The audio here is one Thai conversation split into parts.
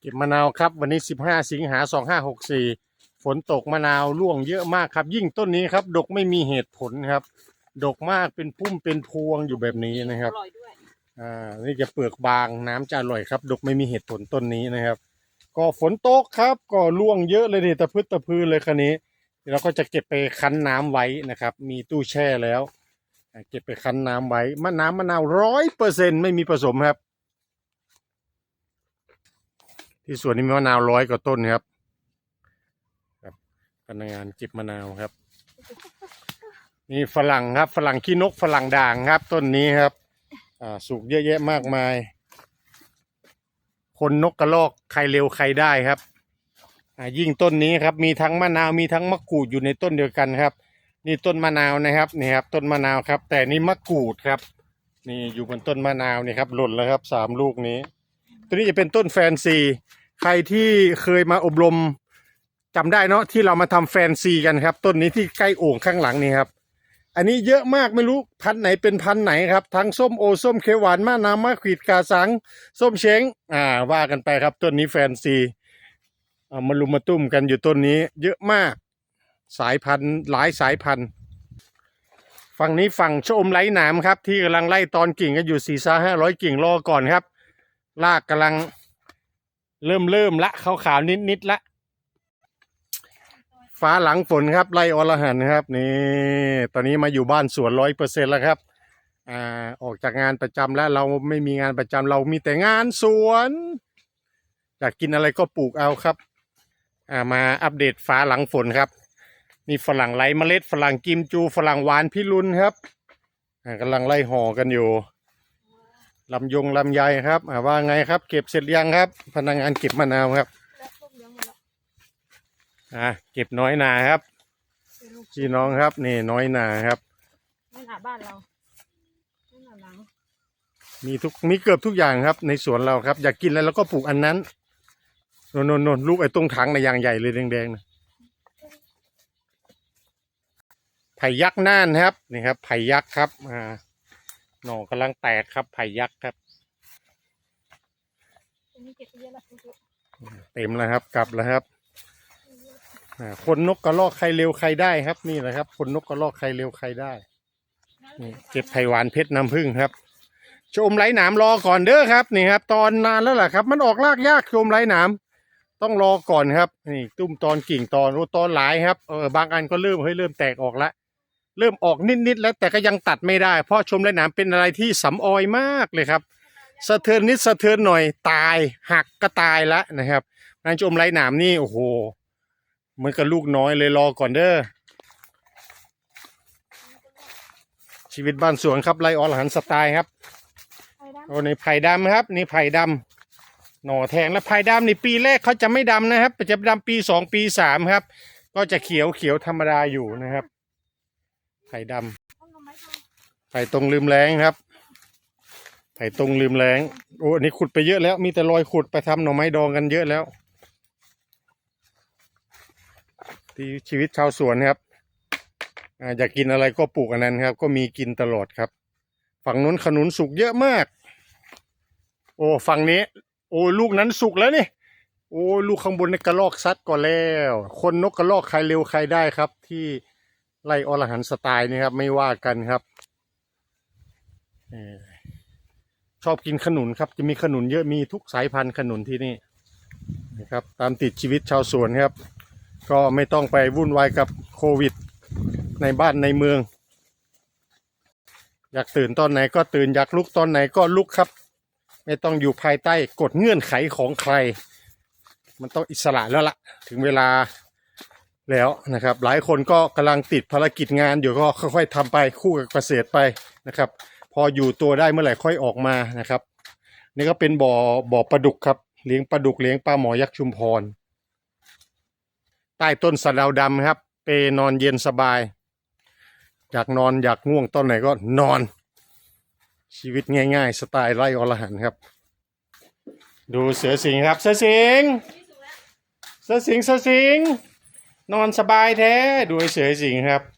เก็บมะนาวครับวันนี้ 15 สิงหา 2564 ฝนตกมะนาวร่วงเยอะมากครับ ยิ่งต้นนี้ครับ ดกไม่มีเหตุผลครับ ดกมากเป็นพุ่มเป็นพวงอยู่แบบนี้นะครับอร่อยด้วยอ่านี่จะเปลือกบางน้ำจะอร่อยครับ ดกไม่มีเหตุผลต้นนี้นะครับ ก็ฝนตกครับ ก็ร่วงเยอะเลยนี่ตะพืดตะพือเลยคันนี้เราก็จะเก็บไปคั้นน้ำไว้นะครับ มีตู้แช่แล้วอ่าเก็บไปคั้นน้ำไว้มะน้ำมะนาวร้อยเปอร์เซ็นไม่มีผสมครับ ที่สวนนี้มีมะนาวร้อยกว่าต้นครับครับพนักงานเก็บมะนาวครับ นี่ฝรั่งครับฝรั่งขี้นกฝรั่งด่างครับ ต้นนี้ครับ อ่าสุกเยอะแยะมากมาย คนนกกระลอกใครเร็วใครได้ครับอ่ายิ่งต้นนี้ครับ มีทั้งมะนาวมีทั้งมะกรูดอยู่ในต้นเดียวกันครับ นี่ต้นมะนาวนะครับนี่ครับ ต้นมะนาวครับ แต่นี่มะกรูดครับนี่อยู่บนต้นมะนาวนี่ครับหล่นแล้วครับสามลูกนี้ ตัวนี้จะเป็นต้นแฟนซี ใครที่เคยมาอบรมจำได้เนาะที่เรามาทำแฟนซีกันครับ ต้นนี้ที่ใกล้โอ่งข้างหลังนี่ครับ อันนี้เยอะมากไม่รู้พันไหนเป็นพันไหนครับ ทั้งส้มโอส้มเขียวหวานมะนาวมะขวีดกาสัง ส้มเช้ง อ่า ว่ากันไปครับ ต้นนี้แฟนซีเอามาลุมมาตุ้มกันอยู่ต้นนี้ เยอะมาก สายพันธุ์หลายสายพันธุ์ฝั่งนี้ฝั่งชอมไร้หนามครับ ที่กำลังไล่ตอนกิ่งกันอยู่สี่ซาห้าร้อยกิ่งรอก่อนครับลากกำลัง เริ่มเริ่มละขาวขาวนิดนิดละฟ้าหลังฝนครับไล่อรหันครับนี่ตอนนี้มาอยู่บ้านสวนร้อยเปอร์เซ็นแล้วครับอ่าออกจากงานประจำแล้วเราไม่มีงานประจำเรามีแต่งานสวนอยากกินอะไรก็ปลูกเอาครับอ่ามาอัปเดตฟ้าหลังฝนครับ นี่ฝรั่งไร้เมล็ดฝรั่งกิมจูฝรั่งหวานพิรุณครับอ่ากำลังไล่ห่อกันอยู่ ลำยงลำไยครับอ่าว่าไงครับ เก็บเสร็จยังครับ พนักงานเก็บมะนาวครับแล้วลูกเลี้ยงหมดแล้วอ่าเก็บน้อยนาครับเป็นลูกพี่น้องครับนี่น้อยนาครับไม่หนาบ้านเราไม่หนาหลังมีทุกมีเกือบทุกอย่างครับ ในสวนเราครับ อยากกินอะไรเราก็ปลูกอันนั้นโนนโนนโนนลูกไอ้ตรงถังในะอย่างใหญ่เลยแดงๆนะไผ่ยักษ์น่านครับนี่ครับไผ่ยักษ์ครับอ่า หน่อกำลังแตกครับไผ่ยักษ์ครับตรงนี้เก็บไปเยอะแล้วลูกเต็มแล้วครับ กลับแล้วครับอ่าคนนกกระลอกใครเร็วใครได้ครับนี่แหละครับ คนนกกระลอกใครเร็วใครได้นี่เก็บไผ่หวานเพชรน้ำผึ้งครับ ชมไร้หนามรอก่อนเด้อครับนี่ครับ ตอนนานแล้วแหละครับ มันออกรากยากชมไร้หนามต้องรอก่อนครับ นี่ ตุ้มตอนกิ่งตอนโอ้ตอนหลายครับเออบางอันก็เริ่มเฮ้ยเริ่มแตกออกแล้ว เริ่มออกนิดๆแล้วแต่ก็ยังตัดไม่ได้ เพราะชมไร้หนามเป็นอะไรที่สำออยมากเลยครับสะเทือนนิดสะเทือนหน่อยตายหักก็ตายแล้วนะครับนางชมไรหนามนี่โอ้โหเหมือนกับลูกน้อยเลยรอก่อนเด้อชีวิตบ้านสวนครับไล่อรหันสไตล์ครับโอ้ในไผ่ดำครับนี่ไผ่ดำหน่อแทงแล้วไผ่ดำในปีแรกเขาจะไม่ดำนะครับจะดำปีสองปีสามครับ ก็จะเขียวเขียวธรรมดาอยู่นะครับ ไผ่ดำเอาไผ่ตรงลืมแรงครับ ไผ่ตรงลืมแรงโอ้อันนี้ขุดไปเยอะแล้ว มีแต่รอยขุดไปทำหน่อไม้ดองกันเยอะแล้ว ที่ชีวิตชาวสวนครับออยากกินอะไรก็ปลูกอันนั้นครับ ก็มีกินตลอดครับ ฝั่งนู้นขนุนสุกเยอะมาก โอ้ฝั่งนี้ โอ้ลูกนั้นสุกแล้วนี่โอ้ลูกข้างบนในกระลอกซัดก่อนแล้ว คนนกกระลอกใครเร็วใครได้ครับที่ ไล่อรหันสไตล์นี่ครับ ไม่ว่ากันครับชอบกินขนุนครับ จะมีขนุนเยอะมีทุกสายพันธุ์ขนุนที่นี่นะครับ ตามติดชีวิตชาวสวนครับ ก็ไม่ต้องไปวุ่นวายกับโควิด ในบ้านในเมือง อยากตื่นตอนไหนก็ตื่นอยากลุกตอนไหนก็ลุกครับ ไม่ต้องอยู่ภายใต้กฎเงื่อนไขของใคร มันต้องอิสระแล้วละ่ะ ถึงเวลา แล้วนะครับ หลายคนก็กำลังติดภารกิจงานอยู่ก็ค่อยๆทำไปคู่กับเกษตรไปนะครับ พออยู่ตัวได้เมื่อไหร่ค่อยออกมานะครับ นี่ก็เป็นบ่อบ่อปลาดุกครับเลี้ยงปลาดุกเลี้ยงปลาหมอยักษ์ชุมพร ใต้ต้นสะดาวดำครับ เปนอนเย็นสบาย อยากนอนอยากง่วงตอนไหนก็นอน ชีวิตง่ายๆ สไตล์ไร่อรหันครับ ดูเสือสิงครับ เสือสิงเสือสิงเสือสิง นอนสบายแท้ดูไอ้เสือสิงห์ครับำ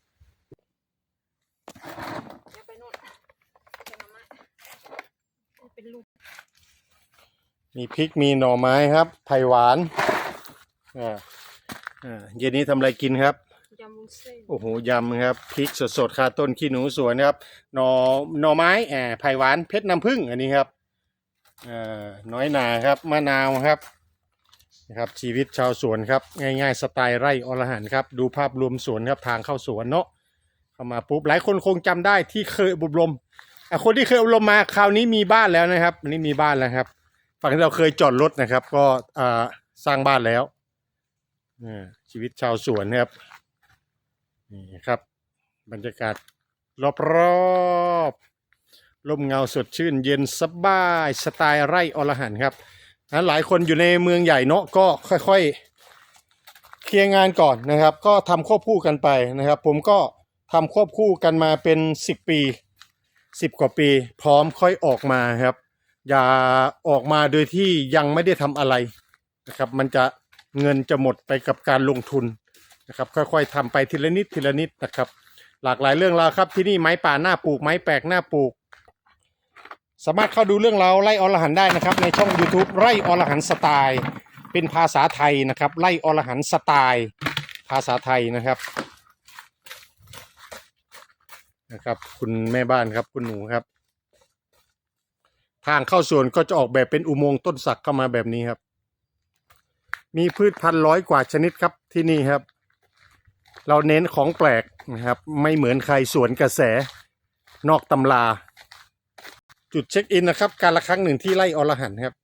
เดี๋ยวไปโน่นเดี๋ยวมาม่าเป็นลูกมีพริกมีหน่อไม้ครับ ไผ่หวานอ่าอ่าเย็นนี้ทำอะไรกินครับ ยำวุ้นเส้นโอ้โหยำครับพริกสดๆคาต้นขี้หนูสวนครับหน่อหน่อไม้แอบไผ่หวานเพชรน้ำผึ้งอันนี้ครับเอ่อน้อยหนาครับมะนาวครับ นะครับชีวิตชาวสวนครับง่ายๆ สไตล์ไร่อรหันครับดูภาพรวมสวนครับทางเข้าสวนเนาะเข้ามาปุ๊บหลายคนคงจำได้ที่เคยอบรมคนที่เคยอบรมมาคราวนี้มีบ้านแล้วนะครับอันนี้มีบ้านแล้วครับ ฝั่งที่เราเคยจอดรถนะครับ ก็สร้างบ้านแล้วอ่ชีวิตชาวสวนครับนี่ครับ บรรยากาศรอบๆลมเงาสดชื่นเย็นสบาย สไตล์ไร่อรหันครับ นะหลายคนอยู่ในเมืองใหญ่เนาะก็ค่อยๆ เคลียร์งานก่อนนะครับ ก็ทำควบคู่กันไปนะครับ ผมก็ทำควบคู่กันมาเป็น 10 ปี 10 กว่าปี พร้อมค่อยออกมาครับ อย่าออกมาโดยที่ยังไม่ได้ทำอะไรนะครับ มันจะเงินจะหมดไปกับการลงทุนนะครับ ค่อยๆทำไปทีละนิดทีละนิดนะครับ หลากหลายเรื่องราวครับที่นี่ไม้ป่าหน้าปลูกไม้แปลกหน้าปลูก สามารถเข้าดูเรื่องราวไร่อรหันได้นะครับ ในช่อง YouTube ไร่อรหันสไตล์ เป็นภาษาไทยนะครับไร่อรหันสไตล์ภาษาไทยนะครับนะครับ คุณแม่บ้านครับคุณหนูครับ ทางเข้าสวนก็จะออกแบบเป็นอุโมงค์ต้นสักเข้ามาแบบนี้ครับ มีพืชพันธุ์ร้อยกว่าชนิดครับที่นี่ครับ เราเน้นของแปลกนะครับ ไม่เหมือนใครสวนกระแสนอกตำรา จุดเช็คอินนะครับ การละครั้งหนึ่งที่ไร่อรหันครับ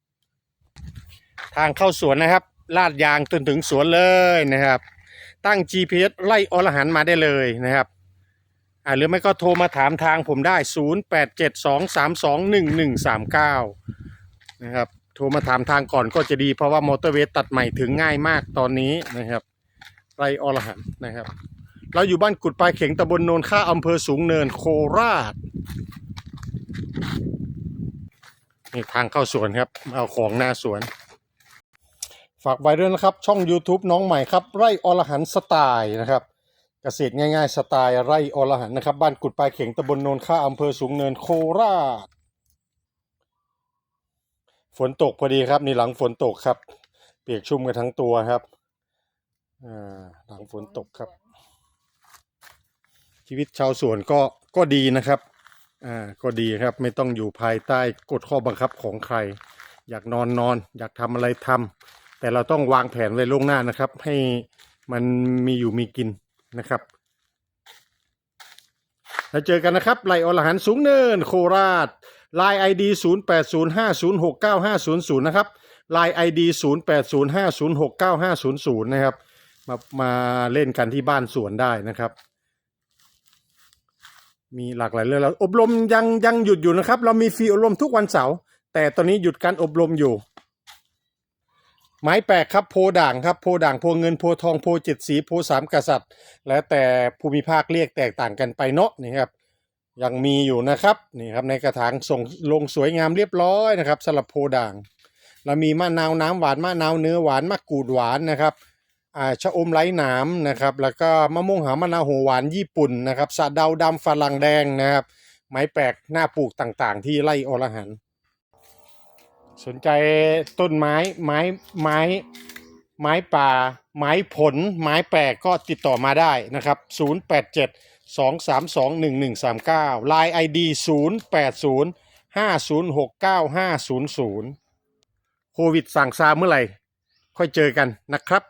ทางเข้าสวนนะครับ ลาดยางจนถึงสวนเลยนะครับ ตั้ง GPS ไล่อรหันมาได้เลยนะครับอ่าหรือไม่ก็โทรมาถามทางผมได้ 0872321139 นะครับ โทรมาถามทางก่อนก็จะดีเพราะว่ามอเตอร์เวย์ตัดใหม่ถึงง่ายมากตอนนี้นะครับ ไรอรหันนะครับ เราอยู่บ้านกุดปลายเข็งตำบลโนนค่าอำเภอสูงเนินโคราช นี่ทางเข้าสวนครับ เอาของหน้าสวน ฝากไว้ด้วยนะครับ ช่อง YouTube น้องใหม่ครับ ไร่อรหันสไตล์นะครับ เกษตรง่ายๆ สไตล์ไร่อรหันนะครับ บ้านกุดปลายเข็งตำบลโนนค่าอำเภอสูงเนินโคราช ฝนตกพอดีครับ นี่หลังฝนตกครับ เปียกชุ่มกันทั้งตัวครับหลังฝนตกครับ ชีวิตชาวสวนก็ก็ดีนะครับ อ่าก็ดีครับไม่ต้องอยู่ภายใต้กฎข้อบังคับของใคร อยากนอนนอน อยากทำอะไรทำแต่เราต้องวางแผนไว้ล่วงหน้านะครับ ให้มันมีอยู่มีกินนะครับแล้วเจอกันนะครับไลอรหันสูงเนินโคราชไลไอดีศูนย์แปดศูนย์ห้าศูนย์หกเก้าห้าศูนย์ศูนย์นะครับไลไอดีศูนย์แปดศูนย์ห้าศูนย์หกเก้าห้าศูนย์ศูนย์นะครับ มามาเล่นกันที่บ้านสวนได้นะครับ มีหลากหลายเรื่องแล้วอบรมยังยังหยุดอยู่นะครับ เรามีฟรีอบรมทุกวันเสาร์แต่ตอนนี้หยุดการอบรมอยู่ ไม้แปลกครับโพด่างครับโพด่างโพเงินโพทองโพเจ็ดสีโพสามกษัตริย์ แล้วแต่ภูมิภาคเรียกแตกต่างกันไปเนาะนี่ครับยังมีอยู่นะครับนี่ครับในกระถางส่งลงสวยงามเรียบร้อยนะครับสำหรับโพด่าง เรามีมะนาวน้ำหวานมะนาวเนื้อหวานมะกรูดหวานนะครับ อ่าชะอมไร้หนามนะครับ แล้วก็มะม่วงหามะนาวโหหวานญี่ปุ่นนะครับสะเดาดำฝรั่งแดงนะครับ ไม้แปลกหน้าปลูกต่างๆ ที่ไร่อรหันต์สนใจต้นไม้ไม้ไม้ไม้ป่า ไม้ผล ไม้แปลกก็ติดต่อมาได้นะครับ 087 232 1139 Line ID 080 506 9500 โควิดสั่งซาเมื่อไหร่ ค่อยเจอกันนะครับ